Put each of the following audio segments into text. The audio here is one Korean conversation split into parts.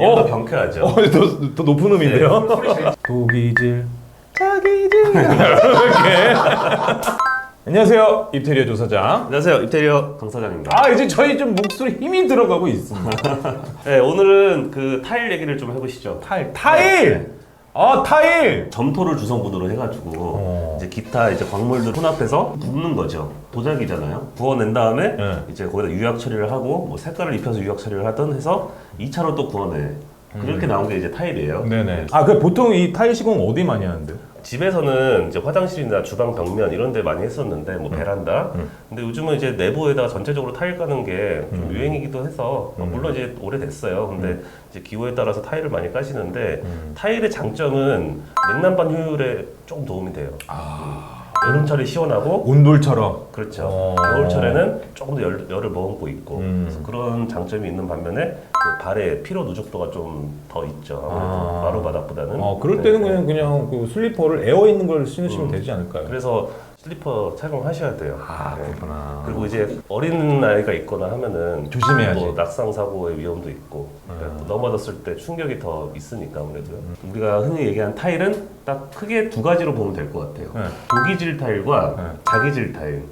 얘보다 어? 경쾌하죠. 어, 더, 더 높은 음인데요? 네. 독이질, 자기질. 이렇게. 안녕하세요, 입테리어 조사장. 안녕하세요, 입테리어 강 사장입니다. 아, 이제 저희 좀 목소리 힘이 들어가고 있습니다. 네, 오늘은 그 타일 얘기를 좀 해보시죠. 타일, 타일! 아, 타일! 점토를 주성분으로 해가지고 어. 이제 기타 이제 광물들 혼합해서 굽는 거죠. 도자기잖아요. 구워낸 다음에 네. 이제 거기다 유약 처리를 하고 뭐 색깔을 입혀서 유약 처리를 하든 해서 2차로 또 구워내. 그렇게 나온 게 이제 타일이에요. 음. 네네. 아, 그 보통 이 타일 시공 어디 많이 하는데? 집에서는 이제 화장실이나 주방 벽면 이런 데 많이 했었는데 음. 뭐 베란다. 근데 요즘은 이제 내부에다 전체적으로 타일 까는 게좀 음. 유행이기도 해서 어, 물론 이제 오래됐어요. 근데 이제 기호에 따라서 타일을 많이 까시는데 음. 타일의 장점은 냉난방 효율에 조금 도움이 돼요. 아. 여름철에 시원하고 온돌처럼. 그렇죠. 어. 겨울철에는 조금 더 열, 열을 머금고 있고 음. 그래서 그런 장점이 있는 반면에 그 발의 피로 누적도가 좀 더 있죠. 아무래도 아. 마루 바닥보다는. 어, 그럴 네. 때는 그냥, 그냥 그 슬리퍼를 에어 있는 걸 신으시면 되지 않을까요? 그래서 슬리퍼 착용하셔야 돼요. 아, 네. 그렇구나. 그리고 이제 어린 아이가 있거나 하면은 조심해야지. 뭐 낙상 사고의 위험도 있고 그러니까 또 넘어졌을 때 충격이 더 있으니까 아무래도 우리가 흔히 얘기하는 타일은 딱 크게 두 가지로 보면 될 것 같아요. 네. 독이질 타일과 네. 자기질 타일.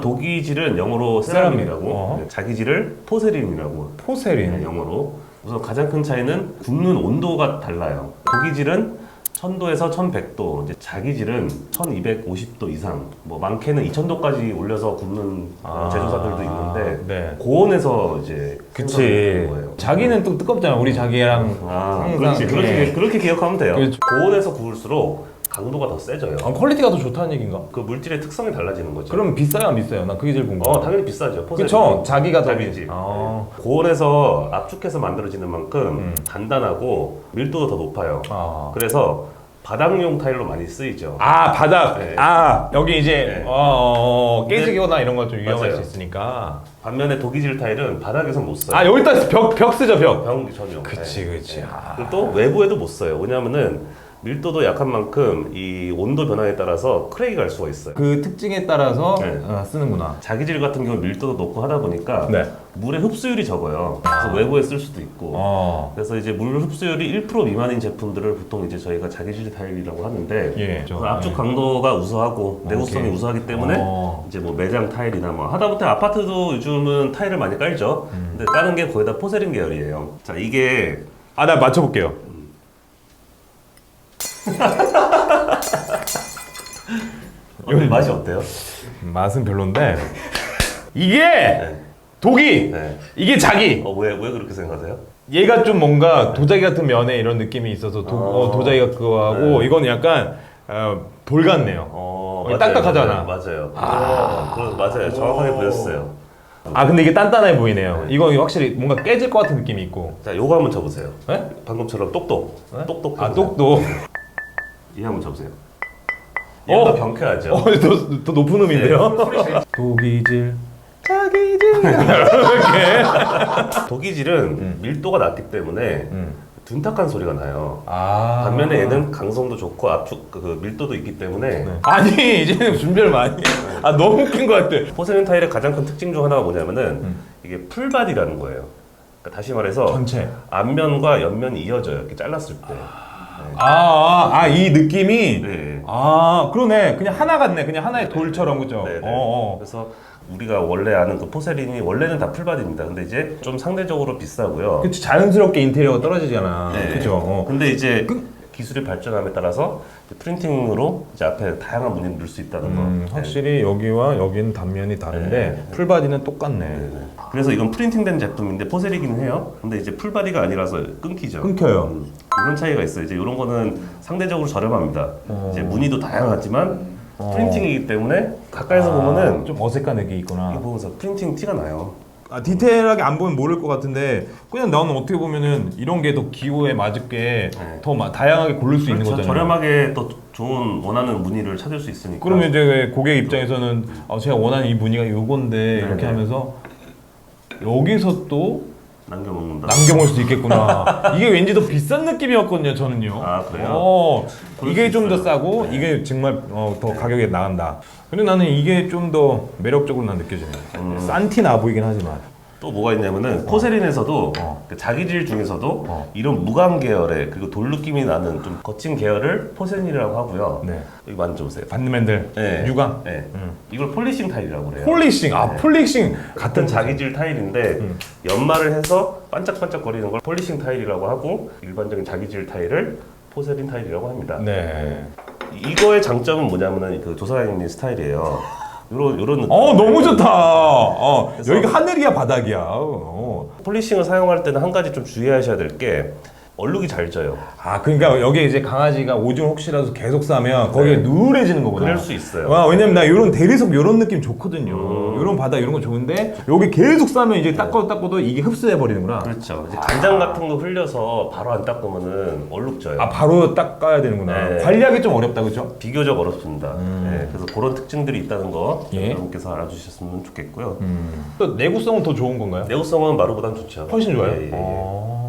독이질은 영어로 세라믹이라고, 어허. 네, 자기질을 포세린이라고 포세린. 네, 영어로. 우선 가장 큰 차이는 굽는 온도가 달라요. 독이질은 1000도에서 1100도, 이제 자기질은 1250도 이상, 뭐 많게는 2000도까지 올려서 굽는 어, 아, 제조사들도 있는데 네. 고온에서 이제 그치. 거예요. 자기는 또 뜨겁잖아. 우리 자기랑. 아, 항상 그렇지. 그렇게, 네. 그렇게 기억하면 돼요. 그렇죠. 고온에서 구울수록 강도가 더 세져요. 아, 퀄리티가 더 좋다는 얘기인가? 그 물질의 특성이 달라지는 거죠. 그럼 비싸요, 안 비싸요? 난 그게 제일 궁금해. 어, 당연히 비싸죠. 그쵸? 자기가 더 자기지. 비- 아. 네. 고온에서 압축해서 만들어지는 만큼 음. 단단하고 밀도도 더 높아요. 아. 그래서 바닥용 타일로 많이 쓰이죠. 아, 바닥. 네. 아, 여기 이제 네. 어, 어, 어, 깨지거나 이런 건 좀 위험할 맞아요. 수 있으니까. 반면에 독이질 타일은 바닥에서 못 써요. 아, 여기다 벽, 벽 쓰죠, 벽. 병 전용. 그치, 그치. 네. 아. 그리고 또 외부에도 못 써요. 왜냐하면은 밀도도 약한 만큼 이 온도 변화에 따라서 크랙이 갈 수가 있어요. 그 특징에 따라서 네. 어, 쓰는구나. 자기질 같은 경우 밀도도 높고 하다 보니까 네. 물의 흡수율이 적어요. 그래서 외부에 쓸 수도 있고. 어. 그래서 이제 물 흡수율이 1% 미만인 제품들을 보통 이제 저희가 자기질 타일이라고 하는데 예. 그 압축 강도가 우수하고 내구성이 오케이. 우수하기 때문에 어. 이제 뭐 매장 타일이나 뭐 하다못해 아파트도 요즘은 타일을 많이 깔죠. 음. 근데 까는 게 거의 다 포세린 계열이에요. 자 이게 아, 나 맞춰볼게요. 어때, 맛이 어때요? 맛은 별론데. 이게 네. 독이 네. 이게 자기. 어 왜 왜 그렇게 생각하세요? 얘가 좀 뭔가 도자기 같은 면에 이런 느낌이 있어서 도, 어. 어, 도자기가 그거 하고 네. 이거는 약간 어, 돌 같네요. 어 어, 딱딱하잖아. 맞아요. 맞아요. 어, 그거 맞아요. 정확하게 보였어요. 아 근데 이게 단단해 보이네요. 네. 이거 확실히 뭔가 깨질 것 같은 느낌이 있고. 자 요거 한번 쳐보세요. 네? 방금처럼 똑똑. 네? 똑똑. 아 해보세요. 똑도. 이 한번 쳐보세요. 어. 얘보다 경쾌하죠. 어, 더, 더 높은 음인데요. 독이질. 자기질. 이렇게. 독이질은 음. 밀도가 낮기 때문에 음. 둔탁한 소리가 나요. 아. 반면에 얘는 강성도 좋고 압축 그 밀도도 있기 때문에 네. 아니 이제는 준비를 많이. 해. 아 너무 웃긴 것 같아. 포세린 타일의 가장 큰 특징 중 하나가 뭐냐면은 음. 이게 풀바디라는 거예요. 그러니까 다시 말해서 전체. 앞면과 옆면이 이어져요. 이렇게 잘랐을 때. 아, 아, 이 느낌이. 네. 아, 그러네. 그냥 하나 같네. 그냥 하나의 돌처럼, 그죠? 네, 네. 어, 어. 그래서 우리가 원래 아는 그 포세린이 원래는 다 풀바디입니다. 근데 이제 좀 상대적으로 비싸고요. 그치, 자연스럽게 인테리어가 떨어지잖아. 네. 그죠? 어. 근데 이제 기술의 발전함에 따라서 프린팅으로 이제 앞에 다양한 무늬를 넣을 수 있다는 거. 음, 네. 확실히 여기와 여기는 단면이 다른데, 네. 풀바디는 똑같네. 네. 그래서 이건 프린팅된 제품인데 포세리기는 해요. 근데 이제 풀바디가 아니라서 끊기죠. 끊겨요. 음, 이런 차이가 있어요. 이제 이런 거는 상대적으로 저렴합니다. 어. 이제 무늬도 다양하지만 어. 프린팅이기 때문에 가까이서 아, 보면은 좀 어색한 느낌이 있구나. 보면서 프린팅 티가 나요. 아, 디테일하게 안 보면 모를 것 같은데 그냥 나는 어떻게 보면은 이런 게 더 기호에 맞게 네. 더 마- 다양하게 고를 수 있는 그렇죠. 거잖아요. 저렴하게 더 좋은 원하는 무늬를 찾을 수 있으니까. 그러면 이제 고객 입장에서는 아, 제가 원하는 이 무늬가 요건데 이렇게 네네. 하면서 여기서 또 남겨 먹는다. 남겨볼 수 있겠구나. 이게 왠지 더 비싼 느낌이었거든요, 저는요. 아, 그래요? 어, 그럴 이게 수 좀 더 있어요. 싸고 네. 이게 정말 어, 더 가격에 나간다. 근데 나는 이게 좀 더 매력적으로 난 느껴지네요. 음. 싼티 나 보이긴 하지만. 또 뭐가 있냐면은 포세린에서도 어. 그 자기질 중에서도 어. 이런 무광 계열의 그리고 돌 느낌이 나는 좀 거친 계열을 포세린이라고 하고요. 네. 여기 만져보세요. 반드맨들 네. 유광 네. 음. 이걸 폴리싱 타일이라고 그래요. 폴리싱 아 네. 폴리싱 같은 자기질 타일인데 음. 연마를 해서 반짝반짝거리는 걸 폴리싱 타일이라고 하고 일반적인 자기질 타일을 포세린 타일이라고 합니다. 네. 이거의 장점은 뭐냐면은 그 조사장님 스타일이에요. 요런 요런. 어 너무 좋다. 어, 그래서- 여기가 하늘이야 바닥이야. 어. 폴리싱을 사용할 때는 한 가지 좀 주의하셔야 될 게 얼룩이 잘 져요. 아 그러니까 여기 이제 강아지가 오줌 혹시라도 계속 싸면 거기에 누래지는 거구나. 그럴 수 있어요. 와, 왜냐면 나 이런 대리석 이런 느낌 좋거든요. 음. 이런 바닥 이런 거 좋은데 여기 계속 싸면 이제 닦아도 닦아도 이게 흡수해 버리는구나. 그렇죠. 이제 간장 같은 거 흘려서 바로 안 닦으면은 얼룩 져요. 아 바로 닦아야 되는구나. 네. 관리하기 좀 어렵다 그죠? 비교적 어렵습니다. 음. 네, 그래서 그런 특징들이 있다는 거 예. 여러분께서 알아주셨으면 좋겠고요. 또 내구성은 더 좋은 건가요? 내구성은 마루보단 좋죠. 훨씬 좋아요. 예, 예, 예. 어.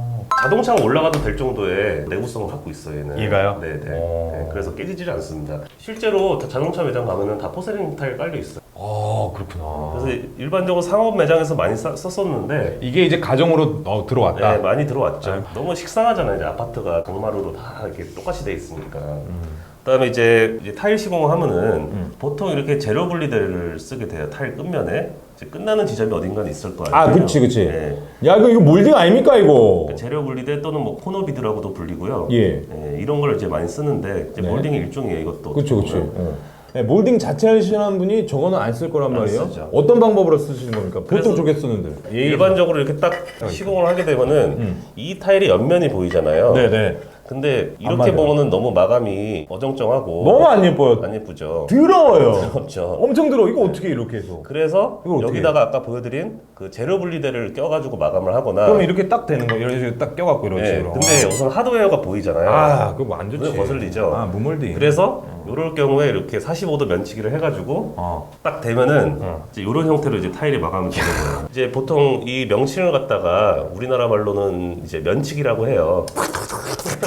자동차가 올라가도 될 정도의 내구성을 갖고 있어요. 얘는. 얘가요? 네, 네. 오. 네, 그래서 깨지질 않습니다. 실제로 다 자동차 매장 가면은 다 포세린 타일 깔려 있어요. 아 그렇구나. 그래서 일반적으로 상업 매장에서 많이 써- 썼었는데 이게 이제 가정으로 어, 들어왔다. 네, 많이 들어왔죠. 네. 너무 식상하잖아요. 이제 아파트가 강마루로 다 이렇게 똑같이 돼 있으니까. 음. 그다음에 이제, 이제 타일 시공을 하면은 음. 보통 이렇게 제로 분리대를 쓰게 돼요. 타일 끝면에 이제 끝나는 지점이 어딘가는 있을 거 아니에요. 아, 그치, 그치. 네. 야 이거 이거 몰딩 아닙니까 이거? 그 재료 분리대 또는 뭐 코너 비드라고도 불리고요. 예. 예, 이런 걸 이제 많이 쓰는데 이제 네. 몰딩의 일종이에요. 이것도. 그렇죠, 어떻게 그렇죠. 보면. 네, 몰딩 자체 하시는 분이 저거는 안 쓸 거란 안 말이에요. 쓰죠. 어떤 방법으로 쓰시는 겁니까? 그래서 보통 저게 쓰는데. 일반적으로 이렇게 딱 시공을 하게 되면은 음. 이 타일의 옆면이 보이잖아요. 네네. 근데 안 이렇게 맞아요. 보면은 너무 마감이 어정쩡하고 너무 안 예뻐요. 안 예쁘죠. 더러워요. 그렇죠. 엄청 더러워. 이거 어떻게 이렇게 해서? 그래서 어떻게 여기다가 아까 보여드린 그 재료 분리대를 껴가지고 마감을 하거나. 그럼 이렇게 딱 되는 거. 이런 식으로 딱 껴갖고 이런 네, 식으로. 근데 우선 하드웨어가 보이잖아요. 아, 그거 뭐안 좋지. 그거 거슬리죠. 아, 무몰딩. 그래서 이럴 경우에 이렇게 45도 면치기를 해가지고 어. 딱 되면은 어. 이제 이런 형태로 이제 타일이 마감이 되는 거예요. 이제 보통 이 명칭을 갖다가 우리나라 말로는 이제 면치기라고 해요.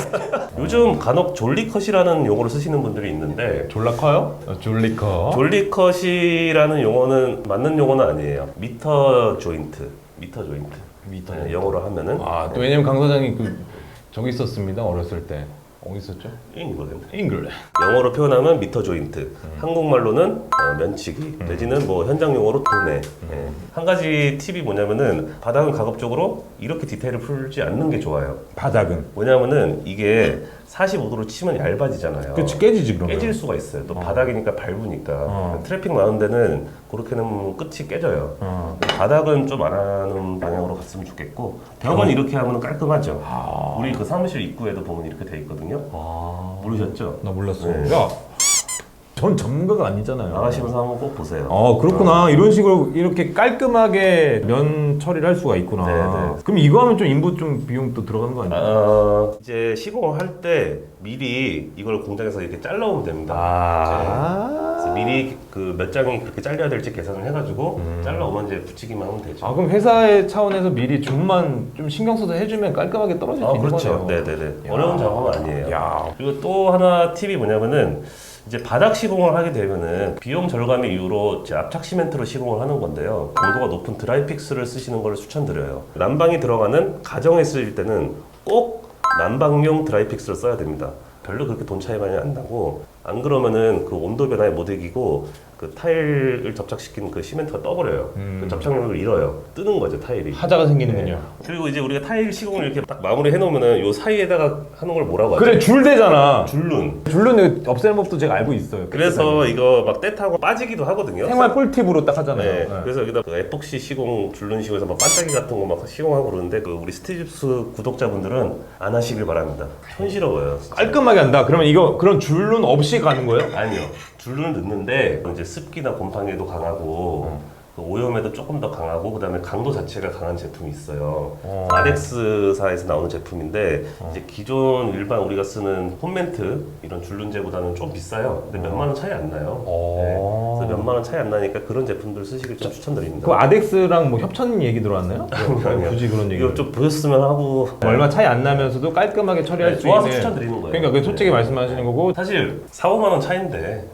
요즘 간혹 졸리컷이라는 용어를 쓰시는 분들이 있는데 졸라 커요? 어, 졸리커. 졸리컷이라는 용어는 맞는 용어는 아니에요. 미터 조인트, 미터 조인트. 미터 네, 영어로 하면은 아, 또 왜냐면 강 사장님 그 저기 있었습니다. 어렸을 때. 어디 있었죠? 잉거든. 잉글랜드. 영어로 표현하면 미터 조인트, 한국말로는 어, 면치기, 내지는 뭐 현장 용어로 도내. 예. 한 가지 팁이 뭐냐면은 바닥은 가급적으로 이렇게 디테일을 풀지 않는 게 좋아요. 바닥은. 왜냐면은 이게 45도로 치면 얇아지잖아요. 그치 깨지지 그러면. 깨질 수가 있어요. 또 바닥이니까 밟으니까 어. 트래픽 많은 데는 그렇게 놓으면 끝이 깨져요. 어. 바닥은 좀 안 하는 방향으로 갔으면 좋겠고 벽은 이렇게 하면 깔끔하죠. 우리 그 사무실 입구에도 보면 이렇게 돼 있거든요. 아. 모르셨죠? 나 몰랐어. 네. 야, 전 전문가가 아니잖아요. 나가시면서 한번 꼭 보세요. 어 그렇구나 이런 식으로 이렇게 깔끔하게 면 처리를 할 수가 있구나. 네, 네. 그럼 이거 하면 좀 인부 좀 비용 또 들어가는 거 아니야? 어, 이제 시공을 할 때 미리 이걸 공장에서 이렇게 잘라오면 됩니다. 아. 그래서 미리 그 몇 장이 그렇게 잘려야 될지 계산을 해가지고 음. 잘라오면 이제 붙이기만 하면 되죠. 아 그럼 회사의 차원에서 미리 줌만 좀 신경 써서 해주면 깔끔하게 떨어질 수 아, 있는 그렇죠. 거네요. 네네네. 야. 어려운 작업은 아니에요. 야. 그리고 또 하나 팁이 뭐냐면은 이제 바닥 시공을 하게 되면은 비용 절감의 이유로 이제 압착 시멘트로 시공을 하는 건데요. 강도가 높은 드라이픽스를 쓰시는 걸 추천드려요. 난방이 들어가는 가정에 쓰일 때는 꼭 난방용 드라이픽스를 써야 됩니다. 별로 그렇게 돈 차이 많이 안 나고 안 그러면은 그 온도 변화에 못 이기고 그 타일을 접착시킨 그 시멘트가 떠버려요. 음. 그 접착력을 잃어요. 뜨는 거죠 타일이. 하자가 생기는군요. 그리고 이제 우리가 타일 시공을 이렇게 딱 마무리 해놓으면은 요 사이에다가 하는 걸 뭐라고 하죠? 그래 줄대잖아. 줄눈. 줄은 없애는 법도 제가 알고 있어요. 그래서 이거 막 때타고 빠지기도 하거든요. 생활 꿀팁으로 딱 하잖아요. 네. 네. 그래서 여기다 그 에폭시 시공, 줄눈 시공해서 막 반짝이 같은 거 막 시공하고 그러는데 그 우리 스티브스 구독자분들은 안 하시길 바랍니다. 촌스러워요. 깔끔하게 한다. 그러면 이거 그런 줄은 없이 가는 거예요? 아니요. 줄눈을 넣는데 이제 습기나 곰팡이에도 강하고 그 오염에도 조금 더 강하고 그다음에 강도 자체가 강한 제품이 있어요. 어. 아덱스사에서 나오는 제품인데 이제 기존 일반 우리가 쓰는 홈멘트 이런 줄눈제보다는 좀 비싸요. 근데 몇만 원 차이 안 나요. 어. 네. 그래서 몇만 원 차이 안 나니까 그런 제품들 쓰시길 좀 추천드립니다. 그 아덱스랑 뭐 협찬 얘기 들어왔나요? 아니요. 굳이 그런 얘기. 이거 좀 보셨으면 하고 얼마 차이 안 나면서도 깔끔하게 처리할 네, 수 좋아서 있는. 추천드리는 거예요. 그러니까 그 솔직히 네. 말씀하시는 거고. 사실 4, 5만 원 차인데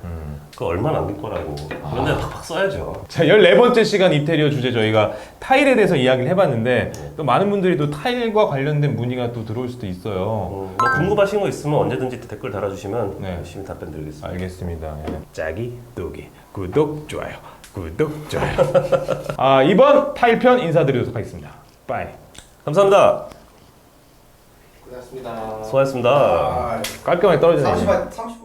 음. 그 얼마 남길 거라고. 그런 데 팍팍 써야죠. 자, 14번째 시간 인테리어 주제 저희가 타일에 대해서 이야기를 해봤는데 또 많은 분들이 또 타일과 관련된 문의가 또 들어올 수도 있어요. 어, 뭐 궁금하신 거 있으면 언제든지 또 댓글 달아주시면 네. 열심히 답변 드리겠습니다. 알겠습니다. 예. 짜기, 뚜기, 구독, 좋아요. 구독, 좋아요. 아, 이번 타일편 인사드리도록 하겠습니다. 빠이. 감사합니다. 고생하셨습니다. 수고하셨습니다. 아, 깔끔하게 떨어지네. 30분 30분